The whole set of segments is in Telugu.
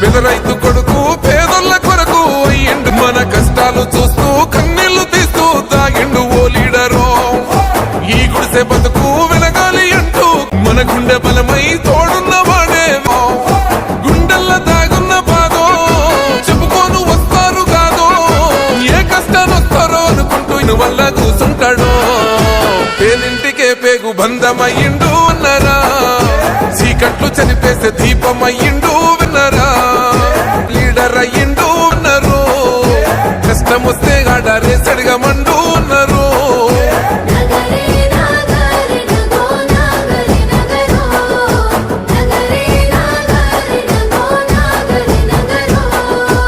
పెదరైతు కొడుకు పేదొల్ల కొరకు అయ్యిండు మన కష్టాలు చూస్తూ కన్నీళ్ళు తీస్తూ తాగిండు ఓ లీడరు. ఈ గుడిసె బతుకు వెనగాలి అంటూ మన గుండె బలమై తోడున్న వాడే గుండెల్ల తాగున్న బాధో చెప్పుకోను వస్తారు కాదో ఏ కష్టాలు వస్తారో అనుకుంటూ ఇను వల్ల కూసుంటాడో. పేదింటికే పేగు బంధమయ్యిండు అన్నారా? చీకట్లు చనిపేసే దీపమయ్యిండు విన్నారా? లీడర్ అయ్యిండు కష్టం వస్తే గాడారే సడిగమండు అన్నారు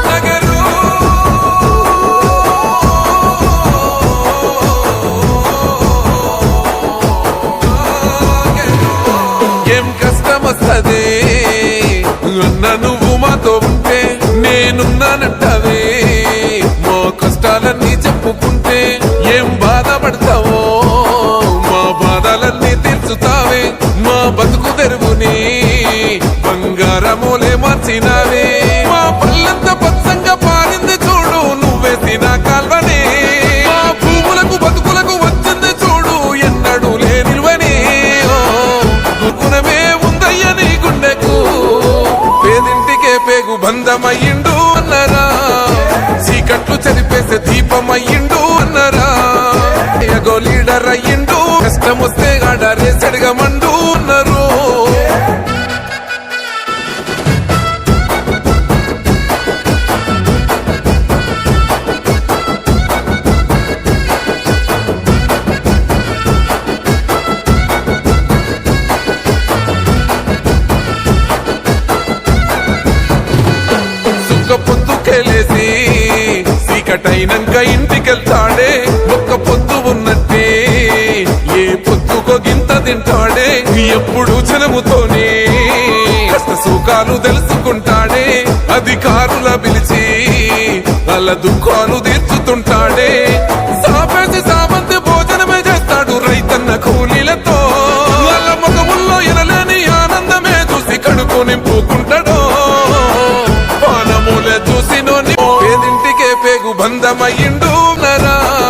నగరే. ఏం కష్టం వస్తుంది అన్న నువ్వు మాతో నేనున్నానంటావే? మా కష్టాలన్నీ చెప్పుకుంటే ఏం బాధపడతావో? మా బాధలన్నీ తీర్చుతావే మా బతుకు తెరువుని. బంగారములే మార్చినావే. లీడర్ అయ్యిండు. కష్టం వస్తే గాడారే సడిగమండు అన్నారు. సుక్క పొద్దుకెళ్ళేసి చీకటైనంక ఇంటికెళ్తాడే. ఒక్క పొద్దు ఉన్నట్టే తింటాడే. ఎప్పుడు జనముతోనే కష్ట సుఖాలు తెలుసుకుంటాడే. అధికారుల పిలిచి వాళ్ళ దుఃఖాలు తీర్చుతుంటాడే. సాపేసి సామంతి భోజనమే చేస్తాడు రైతన్న కూలీలతో. వాళ్ళ ముఖముల్లో ఎనలేని ఆనందమే చూసి కడుపు నింపుకుంటాడో. పానమూల చూసి నోని పేదింటికే పేగు బంధమయ్యిండు నరా.